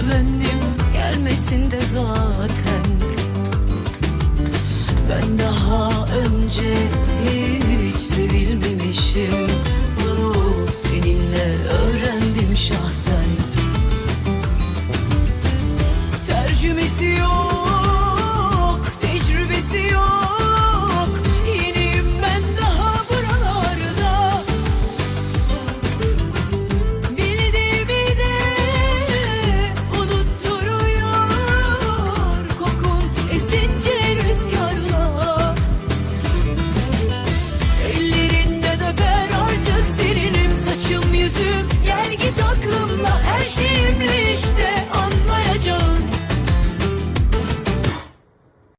Temennim gelmesin de zaten. Ben daha önce hiç sevilmemişim. Bunu seninle öğrendim şahsen. Tercümesi yok.